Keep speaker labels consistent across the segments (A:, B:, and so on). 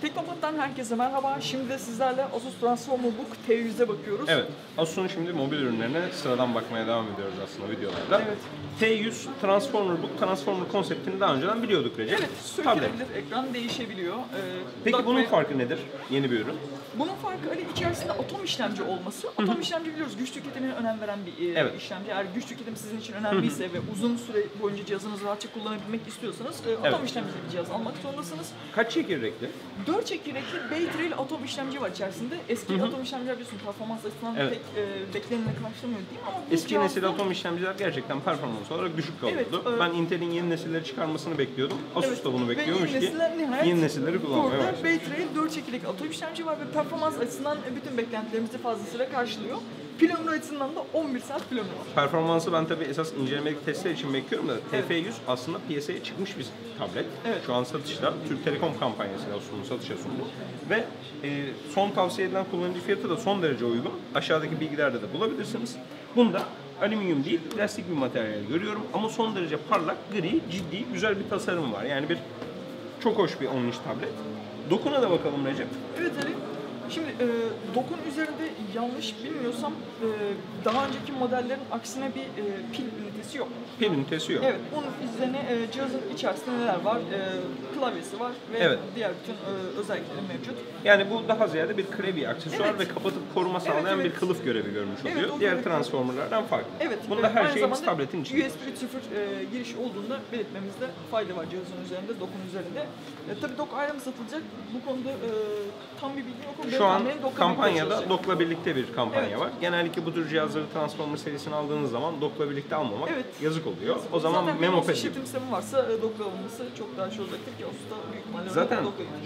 A: Teknopat'tan herkese merhaba. Şimdi de sizlerle Asus Transformer Book T100'e bakıyoruz.
B: Evet, Asus'un şimdi mobil ürünlerine sıradan bakmaya devam ediyoruz aslında videolarda.
A: Evet.
B: T100 Transformer Book, Transformer konseptini daha önceden biliyorduk Recep.
A: Evet, sökülebilir, ekran değişebiliyor. Ee,
B: Peki bunun
A: ve-
B: farkı nedir? Yeni bir ürün.
A: Bunun farkı Ali içerisinde atom işlemci olması. Atom işlemci biliyoruz güç tüketimine önem veren bir e,
B: Evet.
A: işlemci. Eğer güç tüketimi sizin için önemliyse ve uzun süre boyunca cihazınızı rahatça kullanabilmek istiyorsanız e, atom
B: Evet.
A: işlemcili bir cihaz almak zorundasınız.
B: Kaç çekirdekli?
A: 4 çekirdekli Bay-Trail atom işlemci var içerisinde. Eski atom işlemciler biliyorsun performans açısından
B: Evet.
A: pek e, bekleneni karşılamıyor değil mi? Ama
B: Eski
A: cihazda-
B: nesil atom işlemciler gerçekten performans olarak düşük kalıyordu.
A: Evet, e-
B: ben Intel'in yeni nesilleri çıkarmasını bekliyordum. Asus
A: Evet,
B: da bunu bekliyormuş
A: yeni
B: ki
A: nihayet
B: yeni nesilleri kullanmaya
A: Burada
B: başladı.
A: Bay-Trail 4 çekirdek atom işlemci var ve performans açısından bütün beklentilerimizi fazlasıyla karşılıyor. Pil ömrü açısından da 11 saat pil ömrü var.
B: Performansı ben tabii esas incelemelik testler için bekliyorum da
A: Evet.
B: TF100 aslında piyasaya çıkmış bir tablet.
A: Evet.
B: Şu an satışta Türk Telekom kampanyasıyla Asus'un satışa sundu. Ve e, son tavsiye edilen kullanıcı fiyatı da son derece uygun. Aşağıdaki bilgilerde de bulabilirsiniz. Bunda alüminyum değil plastik bir materyal görüyorum ama son derece parlak, gri, ciddi, güzel bir tasarım var. Yani bir çok hoş bir 10 inç tablet. Dokuna da bakalım Recep.
A: Evet Ali. Şimdi e, dokun üzerinde yanlış bilmiyorsam e, daha önceki modellerin aksine bir e, pil ünitesi yok.
B: Pil ünitesi yok.
A: Evet, bunun üzerine e, cihazın içerisinde neler var? E, klavyesi var ve
B: Evet.
A: diğer bütün e, özellikleri mevcut.
B: Yani bu daha ziyade bir klavye aksesuar
A: Evet.
B: ve kapatıp koruma sağlayan
A: Evet, evet.
B: bir kılıf görevi görmüş
A: Evet,
B: oluyor.
A: o
B: Diğer transformerlardan farklı.
A: Evet.
B: Bunda
A: e,
B: her şeyimiz tabletin içinde.
A: USB 3.0 e, giriş olduğunda belirtmemizde fayda var cihazın üzerinde, dokun üzerinde. E, tabii dok ayrı mı satılacak? Bu konuda e, tam bir bilgim yok
B: Şu an kampanyada. Dok'la birlikte bir kampanya
A: Evet.
B: var. Genellikle bu tür cihazları Transformer serisini aldığınız zaman Dok'la birlikte almamak
A: Evet.
B: yazık oluyor. O zaman
A: Zaten
B: memo gibi.
A: işletim sistemi varsa e, dokla alınması çok daha şey olacaktır ki Asus'ta büyük ihtimalle
B: Zaten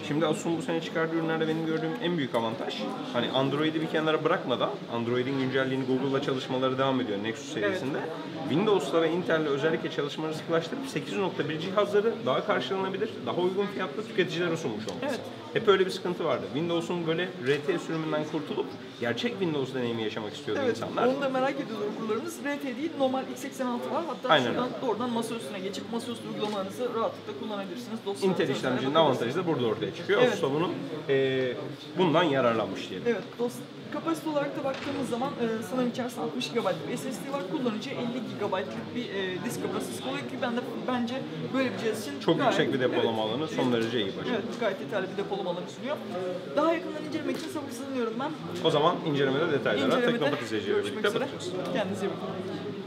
B: şimdi Asus'un bu sene çıkardığı ürünlerde benim gördüğüm en büyük avantaj hani Android'i bir kenara bırakmadan Android'in güncelliğini Google'la çalışmaları devam ediyor Nexus serisinde. Windows'la ve Intel'le özellikle çalışmaları sıklaştırıp 8.1 cihazları daha karşılanabilir, daha uygun fiyatlı tüketicilere sunmuş olması.
A: Evet.
B: Hep öyle bir sıkıntı vardı. Windows'un böyle RT sürümünden kurtulup gerçek Windows deneyimi yaşamak istiyordu
A: Evet,
B: insanlar.
A: onu da merak ediyorlar okurlarımız. RT değil, normal x86 var. Hatta
B: Aynen
A: şuradan doğrudan masa üstüne geçip masaüstü uygulamalarınızı rahatlıkla kullanabilirsiniz. Dosyalarınızı
B: Intel işlemcinin avantajı da burada ortaya çıkıyor.
A: Evet.
B: Asus da bunun eee, bundan yararlanmış diyelim.
A: Evet, dos kapasite olarak da baktığımız zaman e, sanırım içerisinde 60 GB bir SSD var. Kullanıcı 50 GB'lık bir e, disk kapasitesi oluyor ki ben de bence böyle bir cihaz için
B: Çok
A: gayet-
B: yüksek bir depolama
A: evet,
B: alanı son derece iyi başarılı.
A: Evet, gayet yeterli bir depolama alanı sunuyor. Daha yakından incelemek için sabırsızlanıyorum ben.
B: O zaman incelemede detaylara
A: İncelemede
B: Teknopat izleyicileriyle birlikte
A: üzere.
B: bakacağız.
A: Kendinize iyi bakın.